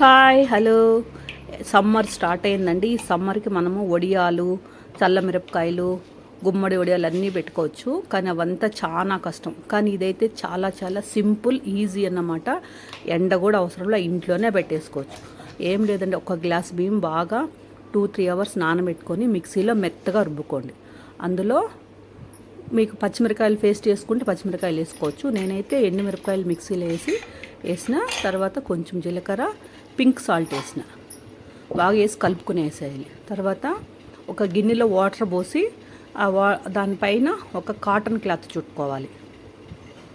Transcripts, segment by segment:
Hi hello. Summer start అయిందండి. ఈ సమ్మర్కి మనము వడియాలు చల్లమిరపకాయలు గుమ్మడి వడియాలు అన్నీ పెట్టుకోవచ్చు. కానీ అవంతా చాలా కష్టం. కానీ ఇదైతే చాలా చాలా సింపుల్ ఈజీ అన్నమాట. ఎండ కూడా అవసరం లేదు ఇంట్లోనే పెట్టేసుకోవచ్చు. ఏం లేదండి ఒక గ్లాస్ బియ్యం బాగా టూ త్రీ అవర్స్ నానబెట్టుకొని మిక్సీలో మెత్తగా రుబ్బుకోండి. అందులో మీకు పచ్చిమిరకాయలు పేస్ట్ చేసుకుంటే పచ్చిమిరకాయలు వేసుకోవచ్చు. నేనైతే ఎండుమిరపకాయలు మిక్సీలో వేసి వేసిన తర్వాత కొంచెం జీలకర్ర పింక్ సాల్ట్ వేసిన. బాగా వేసి కలుపుకుని వేసేయాలి. తర్వాత ఒక గిన్నెలో వాటర్ పోసి ఆ వా దానిపైన ఒక కాటన్ క్లాత్ చుట్టుకోవాలి.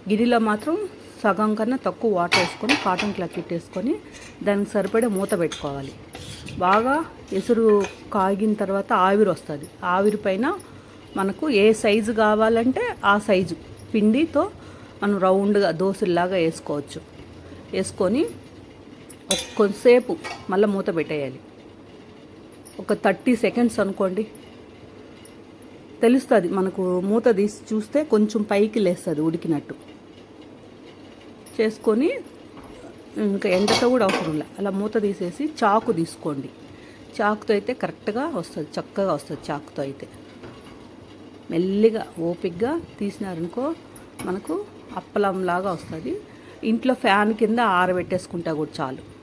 గిన్నెలో మాత్రం సగం కన్నా తక్కువ వాటర్ వేసుకొని కాటన్ క్లాత్ చుట్టేసుకొని దానికి సరిపడే మూత పెట్టుకోవాలి. బాగా ఎసురు కాగిన తర్వాత ఆవిరి వస్తుంది. ఆవిరి పైన మనకు ఏ సైజు కావాలంటే ఆ సైజు. పిండితో మనం రౌండ్గా దోశల్లాగా వేసుకోవచ్చు. వేసుకొని కొంతసేపు మళ్ళీ మూత పెట్టేయాలి. ఒక థర్టీ సెకండ్స్ అనుకోండి. తెలుస్తుంది మనకు మూత తీసి చూస్తే కొంచెం పైకి లేస్తుంది ఉడికినట్టు. చేసుకొని ఇంకా ఎండతో కూడా అవసరం లే. అలా మూత తీసేసి చాకు తీసుకోండి. చాకుతో అయితే కరెక్ట్గా వస్తుంది చక్కగా వస్తుంది చాకుతో అయితే. మెల్లిగా ఓపిగ్గా తీసినారనుకో మనకు అప్పలంలాగా వస్తుంది. ఇంట్లో ఫ్యాన్ కింద ఆరబెట్టేసుకుంటా కూడా చాలు.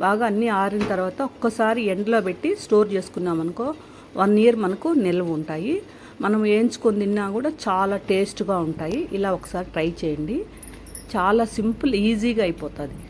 బాగా అన్నీ ఆరిన తర్వాత ఒక్కసారి ఎండలో పెట్టి స్టోర్ చేసుకున్నాం అనుకో వన్ ఇయర్ మనకు నిల్వ ఉంటాయి. మనం వేయించుకొని తిన్నా కూడా చాలా టేస్ట్గా ఉంటాయి. ఇలా ఒకసారి ట్రై చేయండి. చాలా సింపుల్ ఈజీగా అయిపోతుంది.